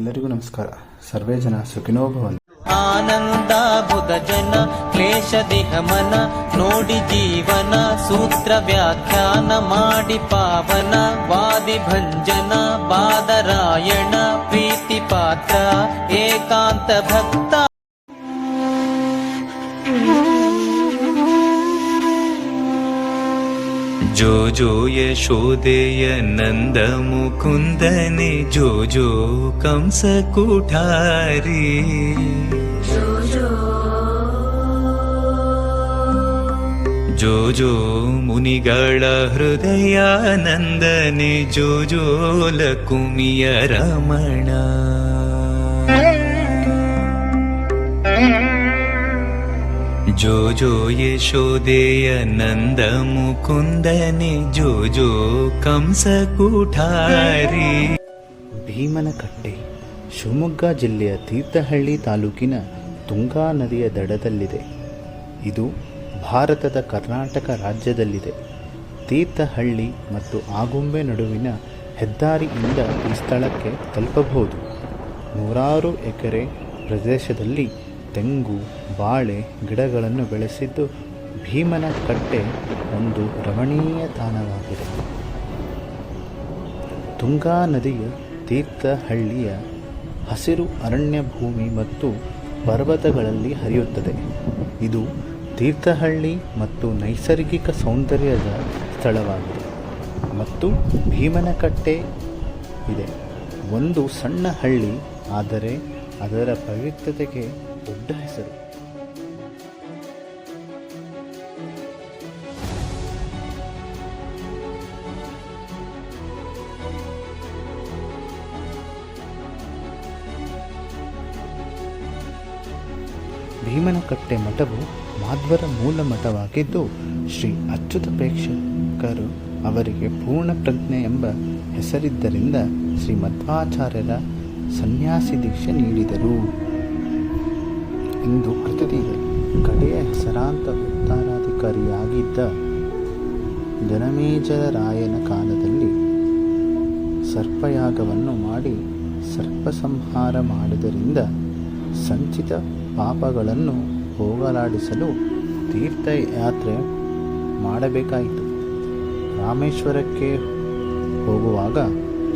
ಎಲ್ಲರಿಗೂ ನಮಸ್ಕಾರ. ಸರ್ವೇ ಜನ ಸುಖಿನೋ ಆನಂದ, ಬುಧ ಜನ, ಕ್ಲೇಶ ದೇಹಮನ ನೋಡಿ ಜೀವನ, ಸೂತ್ರ ವ್ಯಾಖ್ಯಾನ ಮಾಡಿ ಪಾವನ, ವಾದಿ ಭಂಜನ, ಬಾದರಾಯಣ, ಪ್ರೀತಿ ಪಾತ್ರ, ಏಕಾಂತ ಭಕ್ತ. జో జో యశోదేయ నందముకుందనే జో జో కంసకుఠారీ ಜೋಜೋ ಮುನಿಗಳ ಹೃದಯಾನಂದನೆ ಜೋಜೋಲ ಕುಮಿಯ ರಮಣ ಜೋ ಜೋ ಯಶೋದೆಯ ನಂದ ಮುಕುಂದನೆ, ಜೋ ಜೋ ಕಂಸ ಕುಠಾರಿ ಭೀಮನಕಟ್ಟೆ, ಶಿವಮೊಗ್ಗ ಜಿಲ್ಲೆಯ ತೀರ್ಥಹಳ್ಳಿ ತಾಲೂಕಿನ ತುಂಗಾ ನದಿಯ ದಡದಲ್ಲಿದೆ. ಇದು ಭಾರತದ ಕರ್ನಾಟಕ ರಾಜ್ಯದಲ್ಲಿದೆ. ತೀರ್ಥಹಳ್ಳಿ ಮತ್ತು ಆಗುಂಬೆ ನಡುವಿನ ಹೆದ್ದಾರಿಯಿಂದ ಈ ಸ್ಥಳಕ್ಕೆ ತಲುಪಬಹುದು. ನೂರಾರು ಎಕರೆ ಪ್ರದೇಶದಲ್ಲಿ ತೆಂಗು, ಬಾಳೆ ಗಿಡಗಳನ್ನು ಬೆಳೆಸಿದ್ದು ಭೀಮನ ಕಟ್ಟೆ ಒಂದು ರಮಣೀಯ ತಾಣವಾಗಿದೆ. ತುಂಗಾ ನದಿಯ ತೀರ್ಥಹಳ್ಳಿಯ ಹಸಿರು ಅರಣ್ಯ ಭೂಮಿ ಮತ್ತು ಪರ್ವತಗಳಲ್ಲಿ ಹರಿಯುತ್ತದೆ. ಇದು ತೀರ್ಥಹಳ್ಳಿ ಮತ್ತು ನೈಸರ್ಗಿಕ ಸೌಂದರ್ಯದ ಸ್ಥಳವಾಗಿದೆ ಮತ್ತು ಭೀಮನಕಟ್ಟೆ ಇದೆ. ಒಂದು ಸಣ್ಣ ಹಳ್ಳಿ, ಆದರೆ ಅದರ ಪವಿತ್ರತೆಗೆ ದೊಡ್ಡ ಹೆಸರು ಭೀಮನಕಟ್ಟೆ ಮಠವು ಮಾಧ್ವರ ಮೂಲ ಮಠವಾಗಿದ್ದು, ಶ್ರೀ ಅಚ್ಯುತ ಪ್ರೇಕ್ಷಕರು ಅವರಿಗೆ ಪೂರ್ಣ ಪ್ರಜ್ಞೆ ಎಂಬ ಹೆಸರಿದ್ದರಿಂದ ಶ್ರೀ ಮಧ್ವಾಚಾರ್ಯರ ಸನ್ಯಾಸಿ ದೀಕ್ಷೆ ನೀಡಿದರು. ಎಂದು ಕೃತದಿದೆ. ಕಡೆಯ ಹೆಸರಾಂತ ಉತ್ತರಾಧಿಕಾರಿಯಾಗಿದ್ದ ಜನಮೇಜರಾಯನ ಕಾಲದಲ್ಲಿ ಸರ್ಪಯಾಗವನ್ನು ಮಾಡಿ ಸರ್ಪ ಸಂಹಾರ ಮಾಡಿದರಿಂದ ಸಂಚಿತ ಪಾಪಗಳನ್ನು ಹೋಗಲಾಡಿಸಲು ತೀರ್ಥಯಾತ್ರೆ ಮಾಡಬೇಕಾಯಿತು. ರಾಮೇಶ್ವರಕ್ಕೆ ಹೋಗುವಾಗ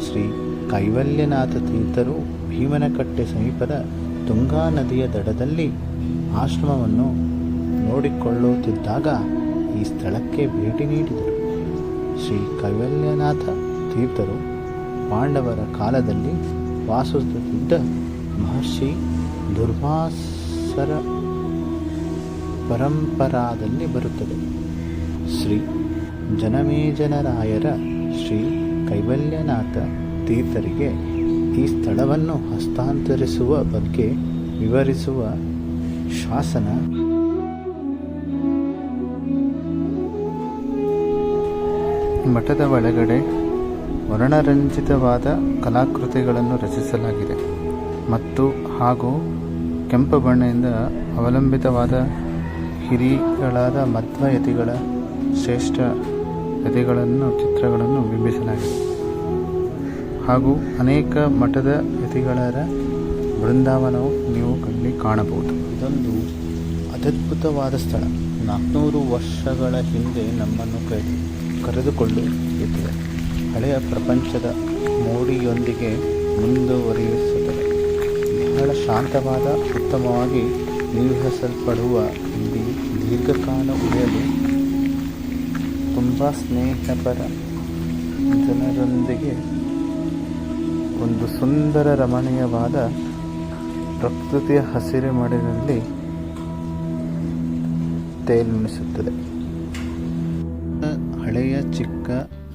ಶ್ರೀ ಕೈವಲ್ಯನಾಥ ತೀರ್ಥರು ಭೀಮನಕಟ್ಟೆ ಸಮೀಪದ ತುಂಗಾ ನದಿಯ ದಡದಲ್ಲಿ ಆಶ್ರಮವನ್ನು ನೋಡಿಕೊಳ್ಳುತ್ತಿದ್ದಾಗ ಈ ಸ್ಥಳಕ್ಕೆ ಭೇಟಿ ನೀಡಿದರು. ಶ್ರೀ ಕೈವಲ್ಯನಾಥ ತೀರ್ಥರು ಪಾಂಡವರ ಕಾಲದಲ್ಲಿ ವಾಸಿಸುತ್ತಿದ್ದ ಮಹರ್ಷಿ ದುರ್ವಾಸರ ಪರಂಪರಾದಲ್ಲಿ ಬರುತ್ತದೆ. ಶ್ರೀ ಜನಮೇಜನರಾಯರ ಶ್ರೀ ಕೈವಲ್ಯನಾಥ ತೀರ್ಥರಿಗೆ ಈ ಸ್ಥಳವನ್ನು ಹಸ್ತಾಂತರಿಸುವ ಬಗ್ಗೆ ವಿವರಿಸುವ ಶಾಸನ. ಮಠದ ಒಳಗಡೆ ವರ್ಣರಂಜಿತವಾದ ಕಲಾಕೃತಿಗಳನ್ನು ರಚಿಸಲಾಗಿದೆ ಮತ್ತು ಹಾಗೂ ಕೆಂಪು ಬಣ್ಣದಿಂದ ಅವಲಂಬಿತವಾದ ಹಿರಿಗಳಾದ ಮಧ್ವ ಯತಿಗಳ ಶ್ರೇಷ್ಠ ಯತಿಗಳನ್ನು ಚಿತ್ರಗಳನ್ನು ಬಿಂಬಿಸಲಾಗಿದೆ. ಹಾಗೂ ಅನೇಕ ಮಠದ ಯತಿಗಳರ ಬೃಂದಾವನವು ನೀವು ಇಲ್ಲಿ ಕಾಣಬಹುದು. ಇದೊಂದು ಅದ್ಭುತವಾದ ಸ್ಥಳ. ನಾಲ್ಕುನೂರು ವರ್ಷಗಳ ಹಿಂದೆ ನಮ್ಮನ್ನು ಕರೆದುಕೊಂಡು ಕರೆದುಕೊಳ್ಳುತ್ತಿದೆ ಹಳೆಯ ಪ್ರಪಂಚದ ಮೋಡಿಯೊಂದಿಗೆ ಮುಂದುವರಿಯುತ್ತದೆ. ಬಹಳ ಶಾಂತವಾದ, ಉತ್ತಮವಾಗಿ ನಿರ್ವಹಿಸಲ್ಪಡುವ ಇಲ್ಲಿ ದೀರ್ಘಕಾಲ ಉಳಿಯಲು ತುಂಬ ಸ್ನೇಹಪರ ಜನರೊಂದಿಗೆ ಒಂದು ಸುಂದರ ರಮಣೀಯವಾದ ಪ್ರಕೃತಿಯ ಹಸಿರು ಮಡಿನಲ್ಲಿ ತೇಲುಣಿಸುತ್ತದೆ ಹಳೆಯ ಚಿಕ್ಕ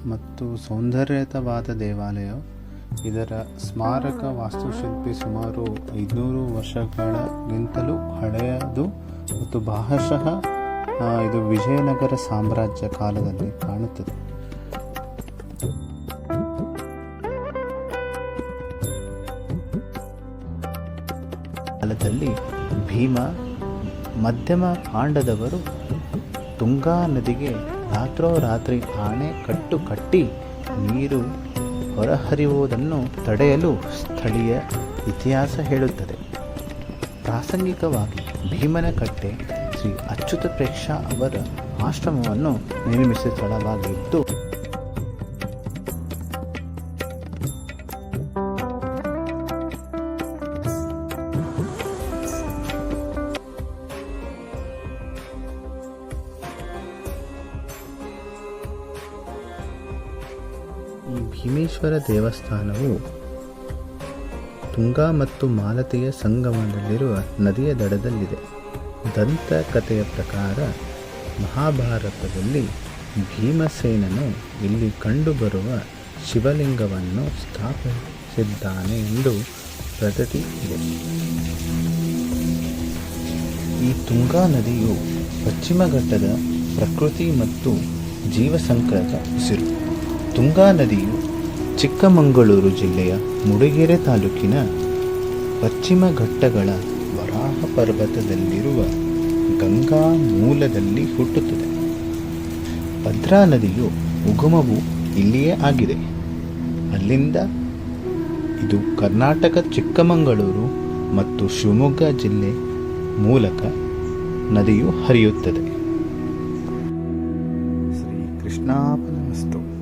ಮತ್ತು ಸೌಂದರ್ಯತವಾದ ದೇವಾಲಯ. ಇದರ ಸ್ಮಾರಕ ವಾಸ್ತುಶಿಲ್ಪಿ ಸುಮಾರು ಐದುನೂರು ವರ್ಷಗಳಿಗಿಂತಲೂ ಹಳೆಯದು ಮತ್ತು ಬಹುಶಃ ಇದು ವಿಜಯನಗರ ಸಾಮ್ರಾಜ್ಯ ಕಾಲದಲ್ಲಿ ಕಾಣುತ್ತದೆ. ಕಾಲದಲ್ಲಿ ಭೀಮ ಮಧ್ಯಮ ಕಾಂಡದವರು ತುಂಗಾ ನದಿಗೆ ರಾತ್ರೋರಾತ್ರಿ ಆಣೆ ಕಟ್ಟು ಕಟ್ಟಿ ನೀರು ಹೊರಹರಿಯುವುದನ್ನು ತಡೆಯಲು ಸ್ಥಳೀಯ ಇತಿಹಾಸ ಹೇಳುತ್ತದೆ. ಪ್ರಾಸಂಗಿಕವಾಗಿ ಭೀಮನಕಟ್ಟೆ ಶ್ರೀ ಅಚ್ಯುತ ಪ್ರೇಕ್ಷಾ ಅವರ ಆಶ್ರಮವನ್ನು ನಿರ್ಮಿಸಿದ ಸ್ಥಳವಾಗಿದ್ದು ಭೀಮೇಶ್ವರ ದೇವಸ್ಥಾನವು ತುಂಗಾ ಮತ್ತು ಮಾಲತಿಯ ಸಂಗಮದಲ್ಲಿರುವ ನದಿಯ ದಡದಲ್ಲಿದೆ. ದಂತಕಥೆಯ ಪ್ರಕಾರ ಮಹಾಭಾರತದಲ್ಲಿ ಭೀಮಸೇನನು ಇಲ್ಲಿ ಕಂಡುಬರುವ ಶಿವಲಿಂಗವನ್ನು ಸ್ಥಾಪಿಸಿದ್ದಾನೆ ಎಂದು ಪ್ರಗತಿ ಇದೆ. ಈ ತುಂಗಾ ನದಿಯು ಪಶ್ಚಿಮ ಘಟ್ಟದ ಪ್ರಕೃತಿ ಮತ್ತು ಜೀವಸಂಕರದ ಉಸಿರು. ತುಂಗಾ ನದಿಯು ಚಿಕ್ಕಮಗಳೂರು ಜಿಲ್ಲೆಯ ಮೂಡಿಗೆರೆ ತಾಲೂಕಿನ ಪಶ್ಚಿಮ ಘಟ್ಟಗಳ ವರಾಹ ಪರ್ವತದಲ್ಲಿರುವ ಗಂಗಾ ಮೂಲದಲ್ಲಿ ಹುಟ್ಟುತ್ತದೆ. ಭದ್ರಾ ನದಿಯು ಉಗಮವು ಇಲ್ಲಿಯೇ ಆಗಿದೆ. ಅಲ್ಲಿಂದ ಇದು ಕರ್ನಾಟಕ ಚಿಕ್ಕಮಗಳೂರು ಮತ್ತು ಶಿವಮೊಗ್ಗ ಜಿಲ್ಲೆ ಮೂಲಕ ನದಿಯು ಹರಿಯುತ್ತದೆ. ಶ್ರೀ ಕೃಷ್ಣಾಪನಮಸ್ತು.